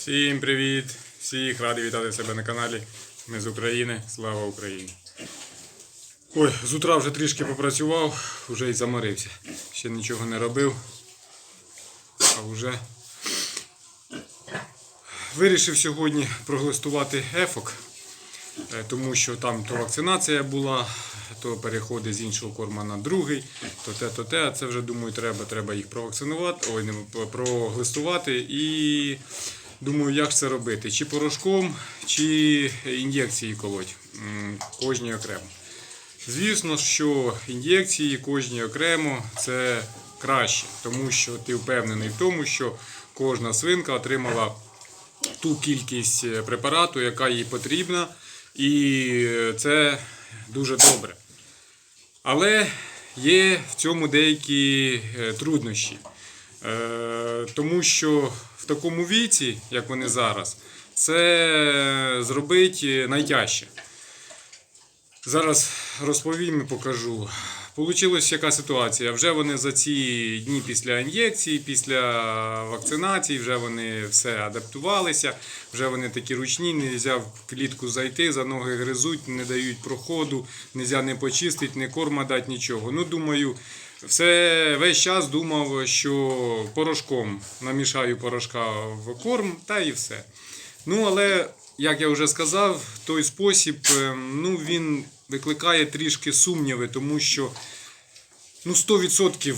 Всім привіт! Всіх радий вітати себе на каналі. Ми з України. Слава Україні! Ой, з утра вже трішки попрацював, вже й заморився. Ще нічого не робив. А вже вирішив сьогодні проглистувати ефок, е, тому що там то вакцинація була, то переходи з іншого корма на другий, то те, то те. А це вже думаю, треба, треба їх провакцинувати, ой, не проглистувати і. Думаю, як це робити? Чи порошком, чи ін'єкції колоть. Кожні окремо. Звісно, що ін'єкції кожні окремо це краще, тому що ти впевнений в тому, що кожна свинка отримала ту кількість е, препарату, яка їй потрібна, і е, це дуже добре. Але є в цьому деякі е, труднощі. Тому що такому віці, як вони зараз, це зробити найтяжче. Зараз розповім і покажу. Получилась яка ситуація? Вже вони за ці дні після ін'єкції, після вакцинації, вже вони все адаптувалися, вже вони такі ручні, не можна в клітку зайти, за ноги гризуть, не дають проходу, не можна не почистити, не корма дати, нічого. Ну, думаю, все весь час думав, що порошком намішаю порошка в корм та і все. Ну, але, як я вже сказав, той спосіб е, ну, він викликає трішки сумніви, тому що ну, 100%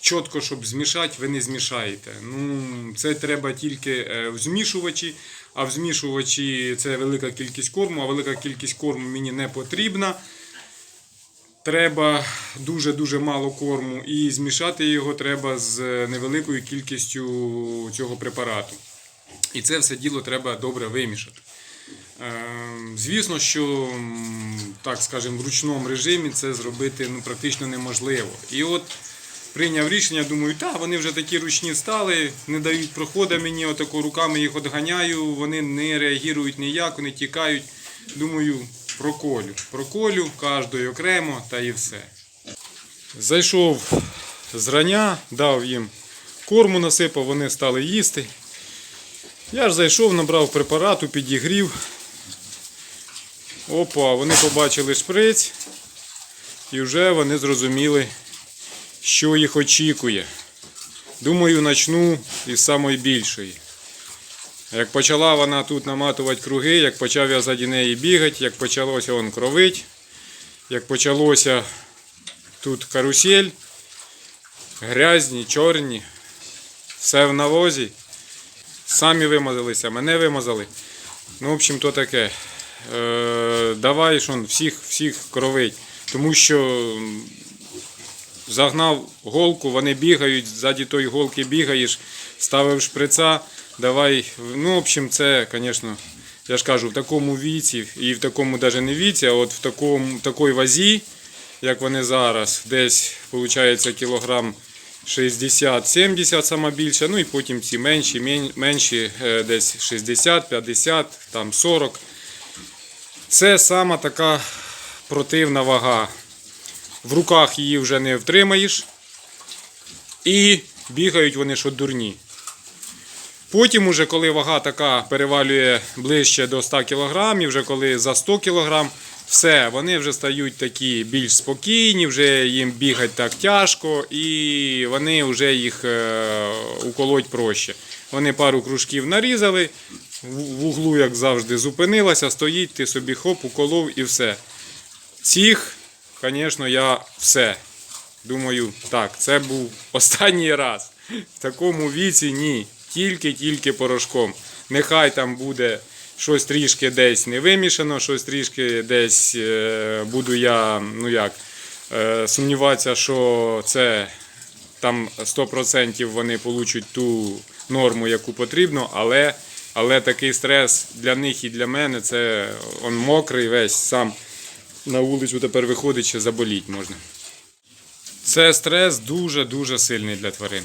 чітко, щоб змішати, ви не змішаєте. Ну, це треба тільки е, в змішувачі, а в змішувачі це велика кількість корму, а велика кількість корму мені не потрібна. Треба дуже-дуже мало корму і змішати його треба з невеликою кількістю цього препарату. І це все діло треба добре вимішати. Ем, Звісно, що так скажемо, в ручному режимі це зробити ну, практично неможливо. І от прийняв рішення, думаю, так, вони вже такі ручні стали, не дають проходу мені, отако руками їх отганяю, вони не реагують ніяк, вони тікають. Думаю, проколю. Проколю кожної окремо та і все. Зайшов зрання, дав їм корму насипав, вони стали їсти. Я ж зайшов, набрав препарату, підігрів. Опа, вони побачили шприць і вже вони зрозуміли, що їх очікує. Думаю, начну із самої більшої. Як почала вона тут наматувати круги, як почав я заді неї бігати, як почалося он кровить, як почалося тут карусель, грязні, чорні, все в навозі. Самі вимазалися, мене вимазали. Ну, в общем, то таке. Е, давай шон, всіх, всіх кровить. Тому що загнав голку, вони бігають, ззаді тої голки бігаєш, ставив шприца. Давай. Ну, в общем, це, звісно, я ж кажу, в такому віці, і в такому навіть не віці, а от в такому, такій вазі, як вони зараз, десь, виходить, кілограм 60-70 сама більша, ну і потім ці менші, менші е, десь 60, 50, там 40. Це сама така противна вага. В руках її вже не втримаєш. І бігають вони що дурні. Потім, уже, коли вага така перевалює ближче до 100 кг, вже коли за 100 кг, все, вони вже стають такі більш спокійні, вже їм бігати так тяжко, і вони вже їх е, уколоть проще. Вони пару кружків нарізали, в углу, як завжди, зупинилася, стоїть, ти собі хоп, уколов і все. Цих, звісно, я все. Думаю, так, це був останній раз. В такому віці ні. Тільки-тільки порошком. Нехай там буде щось трішки десь не вимішано, щось трішки десь е, буду я, ну як, е, сумніватися, що це там 100% вони получать ту норму, яку потрібно, але, але такий стрес для них і для мене це он мокрий весь сам на вулицю тепер виходить, що заболіть можна. Це стрес дуже-дуже сильний для тварин.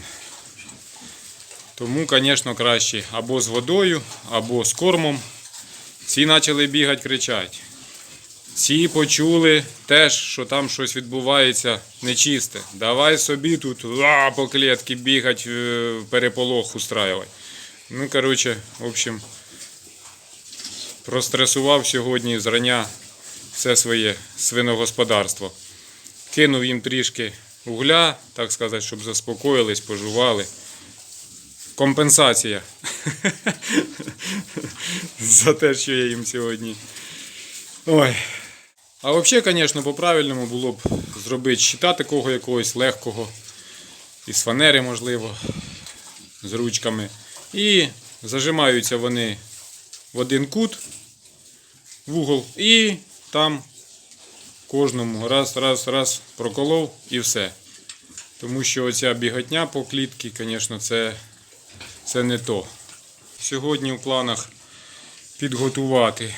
Тому, звісно, краще або з водою, або з кормом. Ці почали бігати, кричати. Ці почули теж, що там щось відбувається нечисте. Давай собі тут а, по клітки бігати, е, переполох устраювати. Ну, коротше, в общем, простресував сьогодні зрання все своє свиногосподарство. Кинув їм трішки угля, так сказати, щоб заспокоїлись, пожували. Компенсація за те, що я їм сьогодні. Ой. А взагалі, звісно, по-правильному було б зробити щита такого якогось легкого, із фанери, можливо, з ручками. І зажимаються вони в один кут, в угол, і там кожному раз, раз, раз проколов і все. Тому що оця біготня по клітці, звісно, це, це не то. Сьогодні в планах підготувати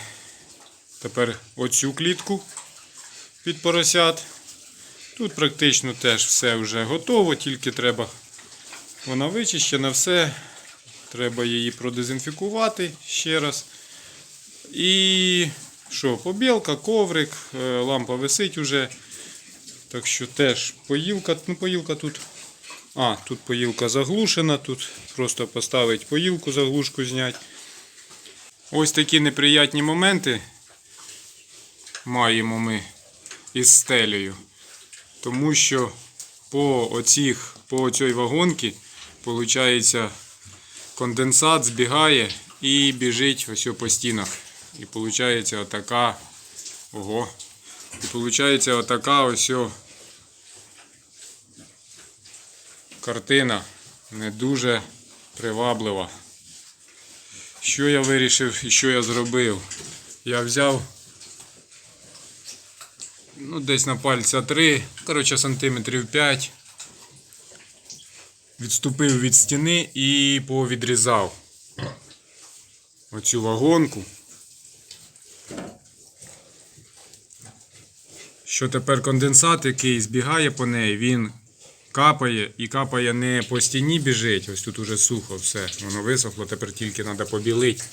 тепер оцю клітку під поросят. Тут практично теж все вже готово, тільки треба вона вичищена, все. Треба її продезінфікувати ще раз. І що, побілка, коврик, е, лампа висить уже. Так що теж поїлка, ну поїлка тут. А, тут поїлка заглушена, тут просто поставить поїлку, заглушку зняти. Ось такі неприятні моменти маємо ми із стелею. Тому що по оцих, по оцій вагонці, виходить, конденсат збігає і біжить ось по стінах. І виходить отака. Ого. І виходить отака ось картина не дуже приваблива. Що я вирішив і що я зробив? Я взяв ну, десь на пальця 3, коротше, сантиметрів 5. Відступив від стіни і повідрізав оцю вагонку. Що тепер конденсат, який збігає по неї, він капає і капає не по стіні біжить. Ось тут уже сухо все. Воно висохло, тепер тільки треба побілити,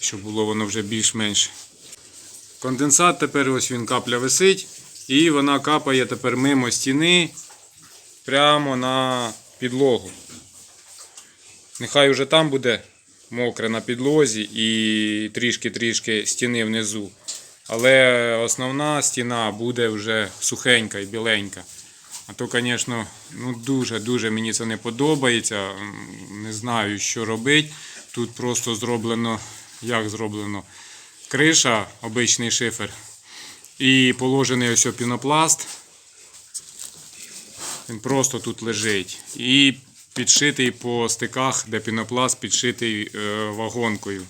щоб було воно вже більш-менш. Конденсат тепер ось він капля висить, і вона капає тепер мимо стіни прямо на підлогу. Нехай уже там буде мокре на підлозі і трішки-трішки стіни внизу. Але основна стіна буде вже сухенька і біленька. А то, звісно, ну дуже-дуже мені це не подобається. Не знаю, що робити. Тут просто зроблено, як зроблено, криша, обичний шифер. І положений ось пінопласт. Він просто тут лежить. І підшитий по стиках, де пінопласт підшитий е, вагонкою,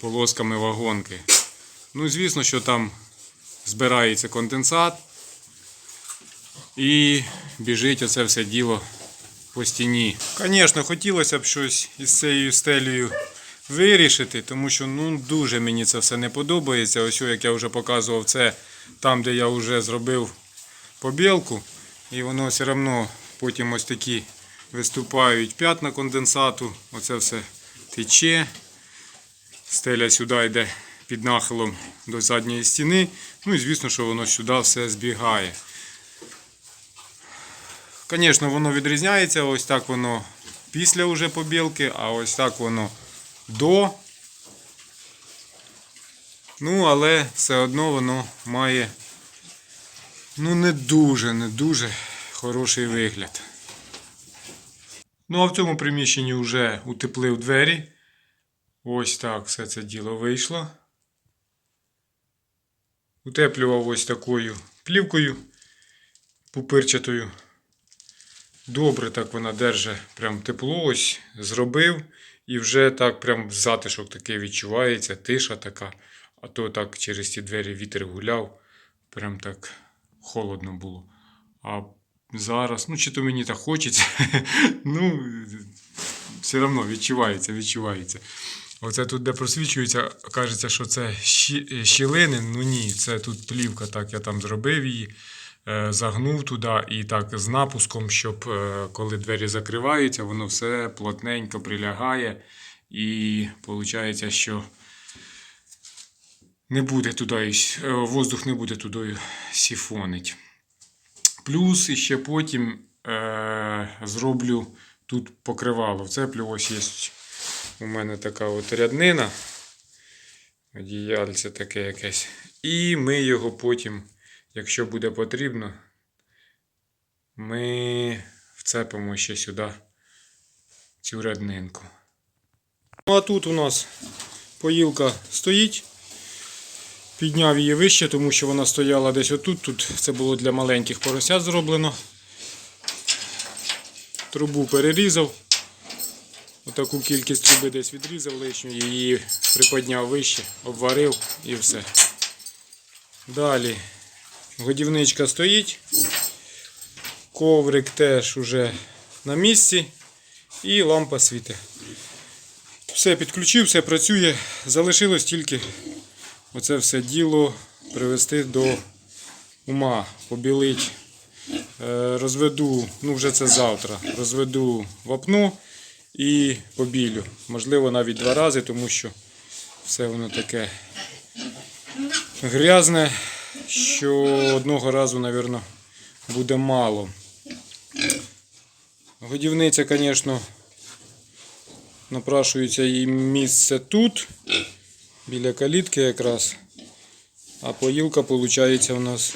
полосками вагонки. Ну, звісно, що там збирається конденсат і біжить оце все діло по стіні. Звісно, хотілося б щось із цією стелею вирішити, тому що ну, дуже мені це все не подобається. Ось, як я вже показував, це там, де я вже зробив побілку, і воно все одно потім ось такі виступають п'ятна конденсату, оце все тече. Стеля сюди йде під нахилом до задньої стіни. Ну і звісно, що воно сюди все збігає. Звісно, воно відрізняється, ось так воно після уже побілки, а ось так воно до. Ну, але все одно воно має ну не дуже, не дуже хороший вигляд. Ну, а в цьому приміщенні вже утеплив двері. Ось так все це діло вийшло. Утеплював ось такою плівкою пупирчатою. Добре так вона держить прям тепло ось зробив. І вже так прям затишок такий відчувається, тиша така. А то так через ті двері вітер гуляв, прям так холодно було. А зараз, ну чи то мені так хочеться, ну все одно відчувається, відчувається. Оце тут, де просвічується, кажеться, що це щілини. Ну ні, це тут плівка, так я там зробив її, загнув туди і так з напуском, щоб е, коли двері закриваються, воно все плотненько прилягає. І виходить, що не буде туди, е, воздух не буде туди сіфонить. Плюс ще потім е, зроблю тут покривало. Вцеплю ось є У мене така от ряднина. Одіяльце таке якесь. І ми його потім, якщо буде потрібно, ми вцепимо ще сюди цю ряднинку. Ну а тут у нас поїлка стоїть. Підняв її вище, тому що вона стояла десь отут. Тут це було для маленьких поросят зроблено. Трубу перерізав. Отаку кількість труби десь відрізав лишньої, її приподняв вище, обварив і все. Далі годівничка стоїть. Коврик теж уже на місці. І лампа світить. Все підключив, все працює. Залишилось тільки оце все діло привести до ума, побілить. Е, Розведу, ну вже це завтра, розведу вапно і побілю. Можливо, навіть два рази, тому що все воно таке грязне, що одного разу, мабуть, буде мало. Годівниця, звісно, напрашується їй місце тут, біля калітки якраз. А поїлка, виходить, у нас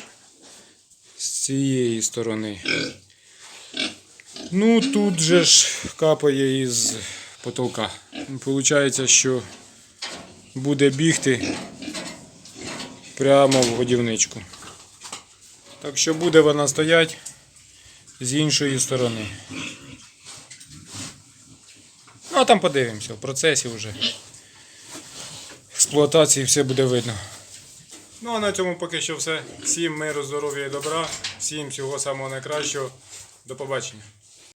з цієї сторони. Ну, тут же ж капає із потолка. Получається, що буде бігти прямо в годівничку. Так що буде вона стоять з іншої сторони. Ну, а там подивимося, в процесі вже експлуатації все буде видно. Ну а на цьому поки що все. Всім миру, здоров'я і добра, всім всього самого найкращого. До побачення.